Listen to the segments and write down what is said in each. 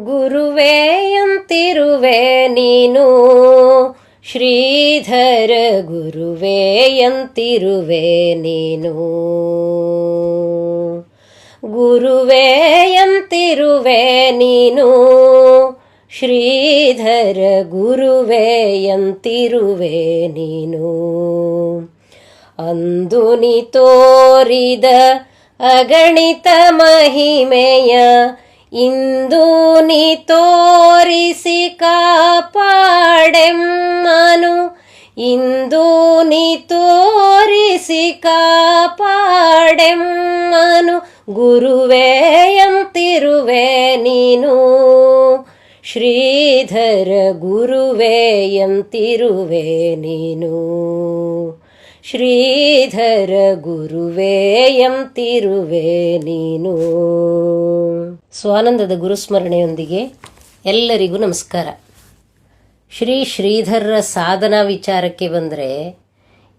ಗುರುವೇಯಂತಿರುವೆ ನೀನು. ಶ್ರೀಧರ ಗುರುವೇಯಂತಿರುವೆ ನೀನು. ಗುರುವೇಯಂತಿರುವೆ ನೀನು. ಶ್ರೀಧರ ಗುರುವೇಯಂತಿರುವೆ ನೀನು. ಅಂದು ನೀ ತೋರಿದ ಅಗಣಿತ ಮಹಿಮೆಯ ಇಂದು ನೀ ತೋರಿಸಿ ಕಾಪಾಡೆಮ್ಮನು. ಇಂದು ನೀ ತೋರಿಸಿ ಕಾಪಾಡೆಮ್ಮನು. ಗುರುವೇಯಂತಿರುವೆ ನೀನು. ಶ್ರೀಧರ ಗುರುವೇಯಂತಿರುವೆ ನೀನು. ಶ್ರೀಧರ ಗುರುವೇಯಂತಿರುವೆ ನೀನು. ಸ್ವಾನಂದದ ಗುರುಸ್ಮರಣೆಯೊಂದಿಗೆ ಎಲ್ಲರಿಗೂ ನಮಸ್ಕಾರ. ಶ್ರೀ ಶ್ರೀಧರರ ಸಾಧನಾ ವಿಚಾರಕ್ಕೆ ಬಂದರೆ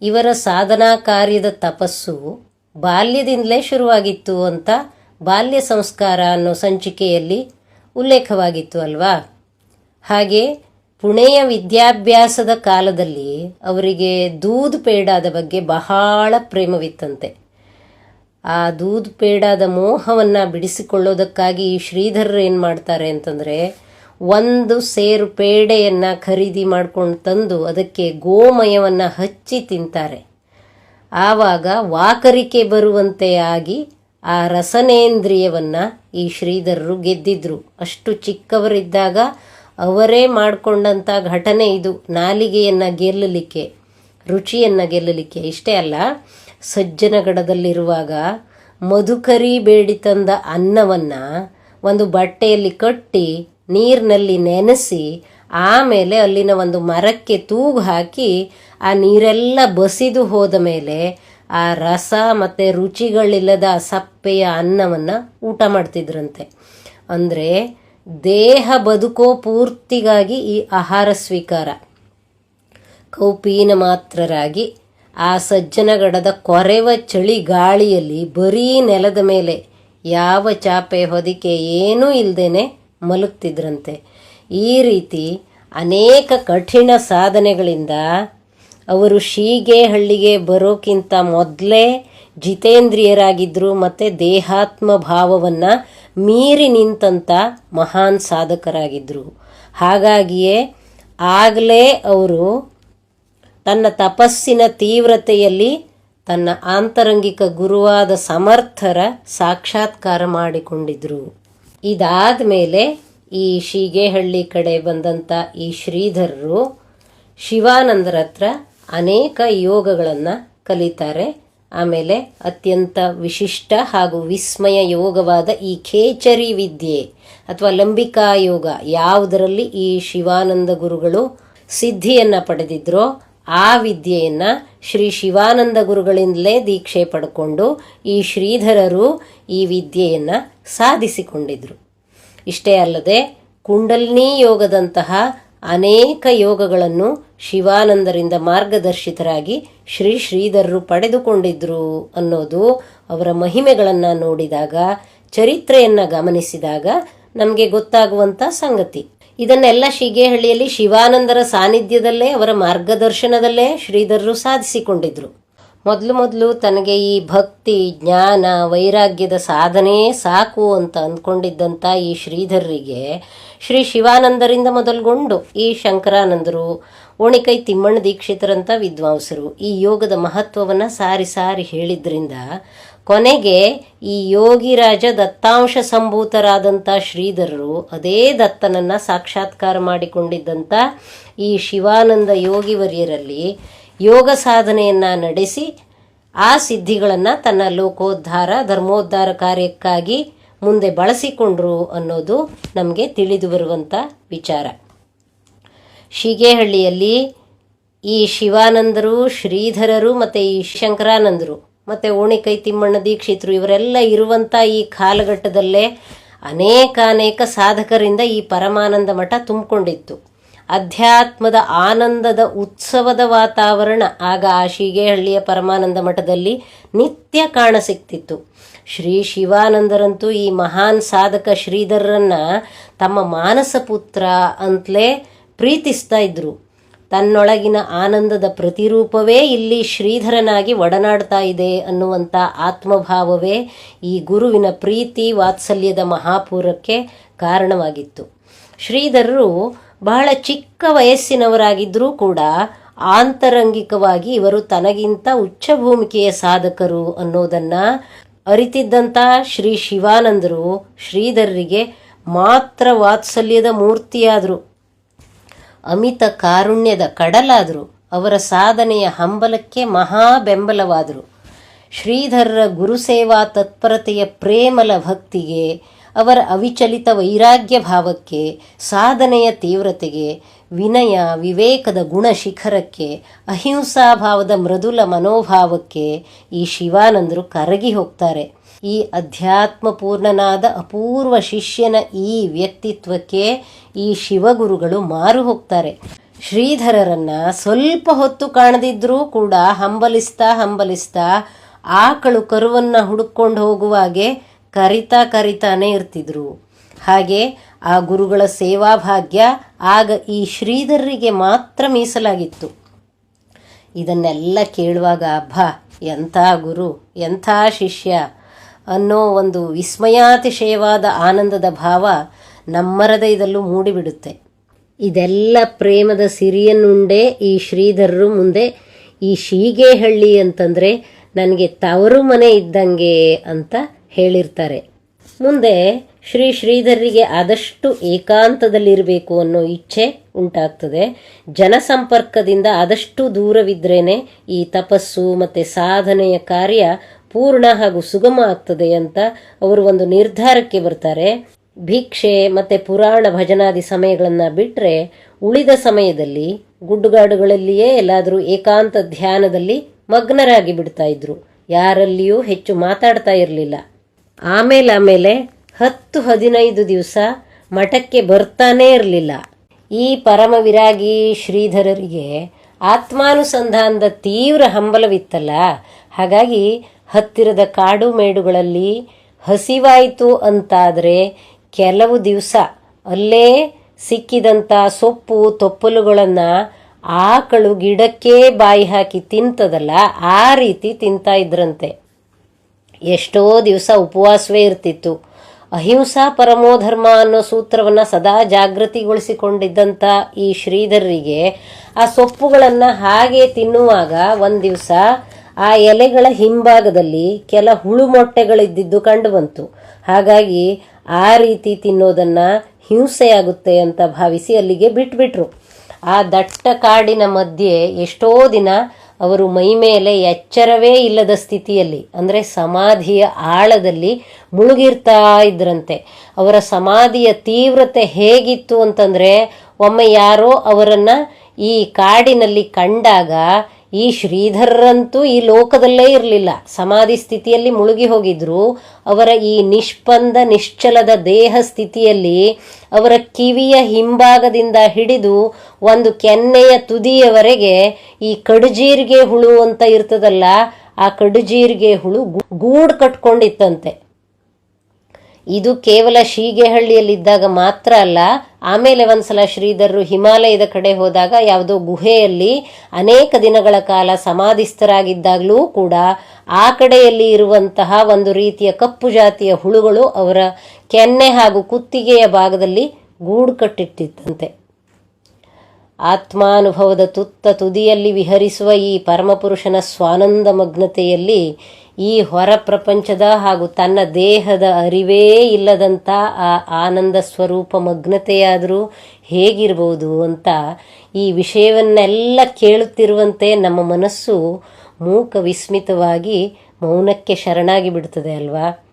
ಇವರ ಸಾಧನಾ ಕಾರ್ಯದ ತಪಸ್ಸು ಬಾಲ್ಯದಿಂದಲೇ ಶುರುವಾಗಿತ್ತು ಅಂತ ಬಾಲ್ಯ ಸಂಸ್ಕಾರ ಅನ್ನೋ ಸಂಚಿಕೆಯಲ್ಲಿ ಉಲ್ಲೇಖವಾಗಿತ್ತು ಅಲ್ವಾ? ಹಾಗೆ ಪುಣೆಯ ವಿದ್ಯಾಭ್ಯಾಸದ ಕಾಲದಲ್ಲಿ ಅವರಿಗೆ ದೂದ್ ಪೇಡಾದ ಬಗ್ಗೆ ಬಹಳ ಪ್ರೇಮವಿತ್ತಂತೆ. ಆ ದೂದ್ ಪೇಡಾದ ಮೋಹವನ್ನು ಬಿಡಿಸಿಕೊಳ್ಳೋದಕ್ಕಾಗಿ ಈ ಶ್ರೀಧರರು ಏನು ಮಾಡ್ತಾರೆ ಅಂತಂದರೆ ಒಂದು ಸೇರು ಪೇಡೆಯನ್ನು ಖರೀದಿ ಮಾಡ್ಕೊಂಡು ತಂದು ಅದಕ್ಕೆ ಗೋಮಯವನ್ನು ಹಚ್ಚಿ ತಿಂತಾರೆ. ಆವಾಗ ವಾಕರಿಕೆ ಬರುವಂತೆ ಆಗಿ ಆ ರಸನೇಂದ್ರಿಯವನ್ನು ಈ ಶ್ರೀಧರರು ಗೆದ್ದಿದ್ರು. ಅಷ್ಟು ಚಿಕ್ಕವರಿದ್ದಾಗ ಅವರೇ ಮಾಡಿಕೊಂಡಂಥ ಘಟನೆ ಇದು. ನಾಲಿಗೆಯನ್ನು ಗೆಲ್ಲಲಿಕ್ಕೆ, ರುಚಿಯನ್ನು ಗೆಲ್ಲಲಿಕ್ಕೆ ಇಷ್ಟೇ ಅಲ್ಲ ಸಜ್ಜನಗಡದಲ್ಲಿರುವಾಗ ಮಧುಕರಿ ಬೇಡಿ ತಂದ ಅನ್ನವನ್ನು ಒಂದು ಬಟ್ಟೆಯಲ್ಲಿ ಕಟ್ಟಿ ನೀರಿನಲ್ಲಿ ನೆನೆಸಿ ಆಮೇಲೆ ಅಲ್ಲಿನ ಒಂದು ಮರಕ್ಕೆ ತೂಗು ಹಾಕಿ ಆ ನೀರೆಲ್ಲ ಬಸಿದು ಹೋದ ಮೇಲೆ ಆ ರಸ ಮತ್ತು ರುಚಿಗಳಿಲ್ಲದ ಸಪ್ಪೆಯ ಅನ್ನವನ್ನು ಊಟ ಮಾಡ್ತಿದ್ರಂತೆ. ಅಂದರೆ ದೇಹ ಬದುಕೋ ಪೂರ್ತಿಗಾಗಿ ಈ ಆಹಾರ ಸ್ವೀಕಾರ. ಕೌಪೀನ ಮಾತ್ರರಾಗಿ ಆ ಸಜ್ಜನಗಡದ ಕೊರೆವ ಚಳಿ ಗಾಳಿಯಲ್ಲಿ ಬರೀ ನೆಲದ ಮೇಲೆ ಯಾವ ಚಾಪೆ ಹೊದಿಕೆ ಏನೂ ಇಲ್ಲದೇನೆ ಮಲಗ್ತಿದ್ರಂತೆ. ಈ ರೀತಿ ಅನೇಕ ಕಠಿಣ ಸಾಧನೆಗಳಿಂದ ಅವರು ಶೀಗೆಹಳ್ಳಿಗೆ ಬರೋಕ್ಕಿಂತ ಮೊದಲೇ ಜಿತೇಂದ್ರಿಯರಾಗಿದ್ದರು ಮತ್ತು ದೇಹಾತ್ಮ ಭಾವವನ್ನು ಮೀರಿ ನಿಂತಂಥ ಮಹಾನ್ ಸಾಧಕರಾಗಿದ್ದರು ಹಾಗಾಗಿಯೇ ಆಗಲೇ ಅವರು ತನ್ನ ತಪಸ್ಸಿನ ತೀವ್ರತೆಯಲ್ಲಿ ತನ್ನ ಆಂತರಂಗಿಕ ಗುರುವಾದ ಸಮರ್ಥರ ಸಾಕ್ಷಾತ್ಕಾರ ಮಾಡಿಕೊಂಡಿದ್ರು. ಇದಾದ ಮೇಲೆ ಈ ಶೀಗೆಹಳ್ಳಿ ಕಡೆ ಬಂದಂಥ ಈ ಶ್ರೀಧರರು ಶಿವಾನಂದರ ಹತ್ರ ಅನೇಕ ಯೋಗಗಳನ್ನು ಕಲಿತಾರೆ. ಆಮೇಲೆ ಅತ್ಯಂತ ವಿಶಿಷ್ಟ ಹಾಗೂ ವಿಸ್ಮಯ ಯೋಗವಾದ ಈ ಖೇಚರಿ ವಿದ್ಯೆ ಅಥವಾ ಲಂಬಿಕಾ ಯೋಗ ಯಾವುದರಲ್ಲಿ ಈ ಶಿವಾನಂದ ಗುರುಗಳು ಸಿದ್ಧಿಯನ್ನು ಪಡೆದಿದ್ರೋ ಆ ವಿದ್ಯೆಯನ್ನು ಶ್ರೀ ಶಿವಾನಂದ ಗುರುಗಳಿಂದಲೇ ದೀಕ್ಷೆ ಪಡ್ಕೊಂಡು ಈ ಶ್ರೀಧರರು ಈ ವಿದ್ಯೆಯನ್ನು ಸಾಧಿಸಿಕೊಂಡಿದ್ರು. ಇಷ್ಟೇ ಅಲ್ಲದೆ ಕುಂಡಲ್ನಿ ಯೋಗದಂತಹ ಅನೇಕ ಯೋಗಗಳನ್ನು ಶಿವಾನಂದರಿಂದ ಮಾರ್ಗದರ್ಶಿತರಾಗಿ ಶ್ರೀ ಶ್ರೀಧರರು ಪಡೆದುಕೊಂಡಿದ್ರು ಅನ್ನೋದು ಅವರ ಮಹಿಮೆಗಳನ್ನು ನೋಡಿದಾಗ, ಚರಿತ್ರೆಯನ್ನು ಗಮನಿಸಿದಾಗ ನಮಗೆ ಗೊತ್ತಾಗುವಂಥ ಸಂಗತಿ. ಇದನ್ನೆಲ್ಲ ಶಿಗೇಹಳ್ಳಿಯಲ್ಲಿ ಶಿವಾನಂದರ ಸಾನ್ನಿಧ್ಯದಲ್ಲೇ, ಅವರ ಮಾರ್ಗದರ್ಶನದಲ್ಲೇ ಶ್ರೀಧರರು ಸಾಧಿಸಿಕೊಂಡಿದ್ರು. ಮೊದಲು ಮೊದಲು ತನಗೆ ಈ ಭಕ್ತಿ, ಜ್ಞಾನ, ವೈರಾಗ್ಯದ ಸಾಧನೆ ಸಾಕು ಅಂತ ಅಂದ್ಕೊಂಡಿದ್ದಂಥ ಈ ಶ್ರೀಧರರಿಗೆ ಶ್ರೀ ಶಿವಾನಂದರಿಂದ ಮೊದಲುಗೊಂಡು ಈ ಶಂಕರಾನಂದರು, ಓಣಿಕೈ ತಿಮ್ಮಣ್ಣ ದೀಕ್ಷಿತರಂಥ ವಿದ್ವಾಂಸರು ಈ ಯೋಗದ ಮಹತ್ವವನ್ನು ಸಾರಿ ಸಾರಿ ಹೇಳಿದ್ರಿಂದ ಕೊನೆಗೆ ಈ ಯೋಗಿರಾಜ ದತ್ತಾಂಶ ಸಂಭೂತರಾದಂಥ ಶ್ರೀಧರರು ಅದೇ ದತ್ತನನ್ನು ಸಾಕ್ಷಾತ್ಕಾರ ಮಾಡಿಕೊಂಡಿದ್ದಂಥ ಈ ಶಿವಾನಂದ ಯೋಗಿವರ್ಯರಲ್ಲಿ ಯೋಗ ಸಾಧನೆಯನ್ನು ನಡೆಸಿ ಆ ಸಿದ್ಧಿಗಳನ್ನು ತನ್ನ ಲೋಕೋದ್ಧಾರ, ಧರ್ಮೋದ್ಧಾರ ಕಾರ್ಯಕ್ಕಾಗಿ ಮುಂದೆ ಬಳಸಿಕೊಂಡ್ರು ಅನ್ನೋದು ನಮಗೆ ತಿಳಿದು ಬರುವಂಥ ವಿಚಾರ. ಶಿಗೇಹಳ್ಳಿಯಲ್ಲಿ ಈ ಶಿವಾನಂದರು ಶ್ರೀಧರರು ಮತ್ತು ಈ ಶಂಕರಾನಂದರು ಮತ್ತು ಓಣಿಕೈ ತಿಮ್ಮಣ್ಣ, ದೀಕ್ಷಿತರು ಇವರೆಲ್ಲ ಇರುವಂಥ ಈ ಕಾಲಘಟ್ಟದಲ್ಲೇ ಅನೇಕಾನೇಕ ಸಾಧಕರಿಂದ ಈ ಪರಮಾನಂದ ಮಠ ತುಂಬಿಕೊಂಡಿತ್ತು. ಅಧ್ಯಾತ್ಮದ ಆನಂದದ ಉತ್ಸವದ ವಾತಾವರಣ ಆಗ ಆ ಶೀಗೆಹಳ್ಳಿಯ ಪರಮಾನಂದ ಮಠದಲ್ಲಿ ನಿತ್ಯ ಕಾಣಸಿಕ್ತಿತ್ತು ಶ್ರೀ ಶಿವಾನಂದರಂತೂ ಈ ಮಹಾನ್ ಸಾಧಕ ಶ್ರೀಧರರನ್ನ ತಮ್ಮ ಮಾನಸ ಪುತ್ರ ಅಂತಲೇ ಪ್ರೀತಿಸ್ತಾ ಇದ್ರು. ತನ್ನೊಳಗಿನ ಆನಂದದ ಪ್ರತಿರೂಪವೇ ಇಲ್ಲಿ ಶ್ರೀಧರನಾಗಿ ಒಡನಾಡ್ತಾ ಇದೆ ಅನ್ನುವಂಥ ಆತ್ಮಭಾವವೇ ಈ ಗುರುವಿನ ಪ್ರೀತಿ ವಾತ್ಸಲ್ಯದ ಮಹಾಪೂರಕ್ಕೆ ಕಾರಣವಾಗಿತ್ತು. ಶ್ರೀಧರರು ಬಹಳ ಚಿಕ್ಕ ವಯಸ್ಸಿನವರಾಗಿದ್ದರೂ ಕೂಡ ಆಂತರಂಗಿಕವಾಗಿ ಇವರು ತನಗಿಂತ ಉಚ್ಚ ಭೂಮಿಕೆಯ ಸಾಧಕರು ಅನ್ನೋದನ್ನ ಅರಿತಿದ್ದಂಥ ಶ್ರೀ ಶಿವಾನಂದರು ಶ್ರೀಧರರಿಗೆ ಮಾತ್ರ ವಾತ್ಸಲ್ಯದ ಮೂರ್ತಿಯಾದರು. ಅಮಿತ ಕಾರುಣ್ಯದ ಕಡಲಾದರು, ಅವರ ಸಾಧನೆಯ ಹಂಬಲಕ್ಕೆ ಮಹಾ ಬೆಂಬಲವಾದರು. ಶ್ರೀಧರರ ಗುರುಸೇವಾ ತತ್ಪರತೆಯ ಪ್ರೇಮಲ ಭಕ್ತಿಗೆ, ಅವರ ಅವಿಚಲಿತ ವೈರಾಗ್ಯ ಭಾವಕ್ಕೆ, ಸಾಧನೆಯ ತೀವ್ರತೆಗೆ, ವಿನಯ ವಿವೇಕದ ಗುಣ ಶಿಖರಕ್ಕೆ, ಅಹಿಂಸಾ ಭಾವದ ಮೃದುಲ ಮನೋಭಾವಕ್ಕೆ ಈ ಶಿವಾನಂದರು ಕರಗಿ ಹೋಗ್ತಾರೆ. ಈ ಅಧ್ಯಾತ್ಮಪೂರ್ಣನಾದ ಅಪೂರ್ವ ಶಿಷ್ಯನ ಈ ವ್ಯಕ್ತಿತ್ವಕ್ಕೆ ಈ ಶಿವಗುರುಗಳು ಮಾರು ಹೋಗ್ತಾರೆ. ಶ್ರೀಧರರನ್ನ ಸ್ವಲ್ಪ ಹೊತ್ತು ಕಾಣದಿದ್ರೂ ಕೂಡ ಹಂಬಲಿಸ್ತಾ ಹಂಬಲಿಸ್ತಾ ಆಕಳು ಕರುವನ್ನ ಹುಡುಕೊಂಡು ಹೋಗುವಾಗೆ ಕರಿತಾ ಕರಿತಾನೆ ಇರ್ತಿದ್ರು. ಹಾಗೆ ಆ ಗುರುಗಳ ಸೇವಾ ಭಾಗ್ಯ ಆಗ ಈ ಶ್ರೀಧರರಿಗೆ ಮಾತ್ರ ಮೀಸಲಾಗಿತ್ತು. ಇದನ್ನೆಲ್ಲ ಕೇಳುವಾಗ, ಅಬ್ಬಾ, ಎಂಥ ಗುರು, ಎಂಥ ಶಿಷ್ಯ ಅನ್ನೋ ಒಂದು ವಿಸ್ಮಯಾತಿಶಯವಾದ ಆನಂದದ ಭಾವ ನಮ್ಮ ಹೃದಯದಲ್ಲೂ ಮೂಡಿಬಿಡುತ್ತೆ. ಇದೆಲ್ಲ ಪ್ರೇಮದ ಸಿರಿಯನ್ನುಂಡೆ ಈ ಶ್ರೀಧರರು ಮುಂದೆ ಈ ಶೀಗೇಹಳ್ಳಿ ಅಂತಂದರೆ ನನಗೆ ತವರು ಮನೆ ಇದ್ದಂಗೆ ಅಂತ ಹೇಳಿರ್ತಾರೆ. ಮುಂದೆ ಶ್ರೀ ಶ್ರೀಧರರಿಗೆ ಆದಷ್ಟು ಏಕಾಂತದಲ್ಲಿರಬೇಕು ಅನ್ನೋ ಇಚ್ಛೆ ಉಂಟಾಗ್ತದೆ. ಜನಸಂಪರ್ಕದಿಂದ ಆದಷ್ಟು ದೂರವಿದ್ರೇನೆ ಈ ತಪಸ್ಸು ಮತ್ತು ಸಾಧನೆಯ ಕಾರ್ಯ ಪೂರ್ಣ ಹಾಗೂ ಸುಗಮ ಆಗ್ತದೆ ಅಂತ ಅವರು ಒಂದು ನಿರ್ಧಾರಕ್ಕೆ ಬರ್ತಾರೆ. ಭಿಕ್ಷೆ ಮತ್ತು ಪುರಾಣ ಭಜನಾದಿ ಸಮಯಗಳನ್ನು ಬಿಟ್ಟರೆ ಉಳಿದ ಸಮಯದಲ್ಲಿ ಗುಡ್ಡುಗಾಡುಗಳಲ್ಲಿಯೇ ಎಲ್ಲಾದರೂ ಏಕಾಂತ ಧ್ಯಾನದಲ್ಲಿ ಮಗ್ನರಾಗಿ ಬಿಡ್ತಾ ಇದ್ರು. ಯಾರಲ್ಲಿಯೂ ಹೆಚ್ಚು ಮಾತಾಡ್ತಾ ಇರಲಿಲ್ಲ. ಆಮೇಲೆ ಆಮೇಲೆ ಹತ್ತು ಹದಿನೈದು ದಿವಸ ಮಠಕ್ಕೆ ಬರ್ತಾನೇ ಇರಲಿಲ್ಲ. ಈ ಪರಮ ವಿರಾಗಿ ಶ್ರೀಧರರಿಗೆ ಆತ್ಮಾನುಸಂಧಾನದ ತೀವ್ರ ಹಂಬಲವಿತ್ತಲ್ಲ. ಹಾಗಾಗಿ ಹತ್ತಿರದ ಕಾಡು ಮೇಡುಗಳಲ್ಲಿ ಹಸಿವಾಯಿತು ಅಂತಾದರೆ ಕೆಲವು ದಿವಸ ಅಲ್ಲೇ ಸಿಕ್ಕಿದಂಥ ಸೊಪ್ಪು ತೊಪ್ಪಲುಗಳನ್ನು ಆಕಳು ಗಿಡಕ್ಕೆ ಬಾಯಿ ಹಾಕಿ ತಿಂತದಲ್ಲ, ಆ ರೀತಿ ತಿಂತಾ ಇದ್ರಂತೆ. ಎಷ್ಟೋ ದಿವಸ ಉಪವಾಸವೇ ಇರ್ತಿತ್ತು. ಅಹಿಂಸಾ ಪರಮೋಧರ್ಮ ಅನ್ನೋ ಸೂತ್ರವನ್ನು ಸದಾ ಜಾಗೃತಿಗೊಳಿಸಿಕೊಂಡಿದ್ದಂಥ ಈ ಶ್ರೀಧರರಿಗೆ ಆ ಸೊಪ್ಪುಗಳನ್ನು ಹಾಗೆ ತಿನ್ನುವಾಗ ಒಂದು ದಿವಸ ಆ ಎಲೆಗಳ ಹಿಂಭಾಗದಲ್ಲಿ ಕೆಲ ಹುಳು ಮೊಟ್ಟೆಗಳಿದ್ದಿದ್ದು ಕಂಡುಬಂತು. ಹಾಗಾಗಿ ಆ ರೀತಿ ತಿನ್ನೋದನ್ನ ಹಿಂಸೆಯಾಗುತ್ತೆ ಅಂತ ಭಾವಿಸಿ ಅಲ್ಲಿಗೆ ಬಿಟ್ಬಿಟ್ರು. ಆ ದಟ್ಟ ಕಾಡಿನ ಮಧ್ಯೆ ಎಷ್ಟೋ ದಿನ ಅವರು ಮೈಮೇಲೆ ಎಚ್ಚರವೇ ಇಲ್ಲದ ಸ್ಥಿತಿಯಲ್ಲಿ, ಅಂದರೆ ಸಮಾಧಿಯ ಆಳದಲ್ಲಿ ಮುಳುಗಿರ್ತಾ ಇದ್ರಂತೆ. ಅವರ ಸಮಾಧಿಯ ತೀವ್ರತೆ ಹೇಗಿತ್ತು ಅಂತಂದರೆ, ಒಮ್ಮೆ ಯಾರೋ ಅವರನ್ನು ಈ ಕಾಡಿನಲ್ಲಿ ಕಂಡಾಗ ಈ ಶ್ರೀಧರರಂತೂ ಈ ಲೋಕದಲ್ಲೇ ಇರಲಿಲ್ಲ. ಸಮಾಧಿ ಸ್ಥಿತಿಯಲ್ಲಿ ಮುಳುಗಿ ಹೋಗಿದ್ರು. ಅವರ ಈ ನಿಷ್ಪಂದ, ನಿಶ್ಚಲದ ದೇಹ ಸ್ಥಿತಿಯಲ್ಲಿ ಅವರ ಕಿವಿಯ ಹಿಂಭಾಗದಿಂದ ಹಿಡಿದು ಒಂದು ಕೆನ್ನೆಯ ತುದಿಯವರೆಗೆ ಈ ಕಡುಜೀರಿಗೆ ಹುಳು ಅಂತ ಇರ್ತದಲ್ಲ, ಆ ಕಡುಜೀರಿಗೆ ಹುಳು ಗೂಡು ಕಟ್ಕೊಂಡಿತ್ತಂತೆ. ಇದು ಕೇವಲ ಶೀಗೆಹಳ್ಳಿಯಲ್ಲಿದ್ದಾಗ ಮಾತ್ರ ಅಲ್ಲ, ಆಮೇಲೆ ಒಂದ್ಸಲ ಶ್ರೀಧರರು ಹಿಮಾಲಯದ ಕಡೆ ಹೋದಾಗ ಯಾವುದೋ ಗುಹೆಯಲ್ಲಿ ಅನೇಕ ದಿನಗಳ ಕಾಲ ಸಮಾಧಿಸ್ಥರಾಗಿದ್ದಾಗಲೂ ಕೂಡ ಆ ಕಡೆಯಲ್ಲಿ ಇರುವಂತಹ ಒಂದು ರೀತಿಯ ಕಪ್ಪು ಜಾತಿಯ ಹುಳುಗಳು ಅವರ ಕೆನ್ನೆ ಹಾಗೂ ಕುತ್ತಿಗೆಯ ಭಾಗದಲ್ಲಿ ಗೂಡು ಕಟ್ಟಿಟ್ಟಿತ್ತಂತೆ ಆತ್ಮಾನುಭವದ ತುತ್ತ ತುದಿಯಲ್ಲಿ ವಿಹರಿಸುವ ಈ ಪರಮಪುರುಷನ ಸ್ವಾನಂದ ಮಗ್ನತೆಯಲ್ಲಿ ಈ ಹೊರ ಪ್ರಪಂಚದ ಹಾಗೂ ತನ್ನ ದೇಹದ ಅರಿವೇ ಇಲ್ಲದಂಥ ಆ ಆನಂದ ಸ್ವರೂಪ ಮಗ್ನತೆಯಾದರೂ ಹೇಗಿರ್ಬೋದು ಅಂತ ಈ ವಿಷಯವನ್ನೆಲ್ಲ ಕೇಳುತ್ತಿರುವಂತೆ ನಮ್ಮ ಮನಸ್ಸು ಮೂಕ ವಿಸ್ಮಿತವಾಗಿ ಮೌನಕ್ಕೆ ಶರಣಾಗಿ ಬಿಡ್ತದೆ ಅಲ್ವಾ?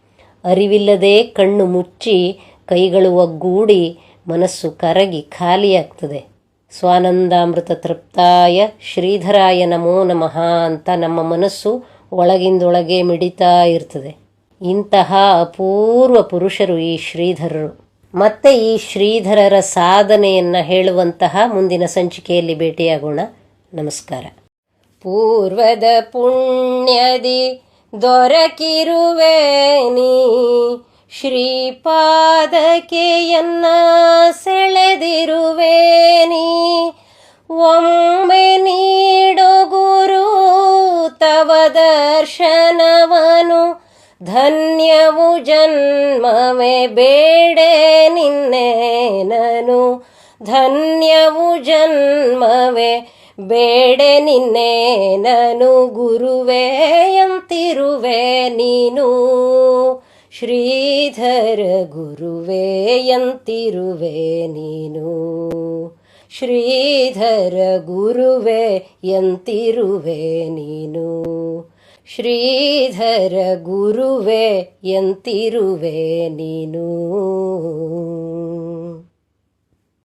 ಅರಿವಿಲ್ಲದೆ ಕಣ್ಣು ಮುಚ್ಚಿ ಕೈಗಳು ಒಗ್ಗೂಡಿ ಮನಸ್ಸು ಕರಗಿ ಖಾಲಿಯಾಗ್ತದೆ. ಸ್ವಾನಂದಾಮೃತ ತೃಪ್ತಾಯ ಶ್ರೀಧರಾಯ ನಮೋ ನಮಃ ಅಂತ ನಮ್ಮ ಮನಸ್ಸು ಒಳಗಿಂದೊಳಗೆ ಮಿಡಿತಾ ಇರ್ತದೆ. ಇಂತಹ ಅಪೂರ್ವ ಪುರುಷರು ಈ ಶ್ರೀಧರರು. ಮತ್ತೆ ಈ ಶ್ರೀಧರರ ಸಾಧನೆಯನ್ನು ಹೇಳುವಂತಹ ಮುಂದಿನ ಸಂಚಿಕೆಯಲ್ಲಿ ಭೇಟಿಯಾಗೋಣ. ನಮಸ್ಕಾರ. ಪೂರ್ವದ ಪುಣ್ಯದಿ ದೊರಕಿರುವೆ ನೀ ಶ್ರೀಪಾದಕೆಯನ್ನ ಸೆಳೆದಿರುವೆ ನೀ ಒಮ್ಮೆ ನೀಡು ಗುರು ತವ ದರ್ಶನವನು. ಧನ್ಯವು ಜನ್ಮವೇ ಬೇಡೆ ನಿನ್ನೆ ನನು. ಧನ್ಯವು ಜನ್ಮವೇ ಬೇಡೆ ನಿನ್ನೆ ನನು. ಗುರುವೇ ಎಂತಿರುವೆ ನೀನು. ಶ್ರೀಧರ ಗುರುವೇ ಎಂತಿರುವೆ ನೀನು. ಶ್ರೀಧರ ಗುರುವೇ ಎಂತಿರುವೆ ನೀನು. ಶ್ರೀಧರ ಗುರುವೇ ಎಂತಿರುವೆ ನೀನು.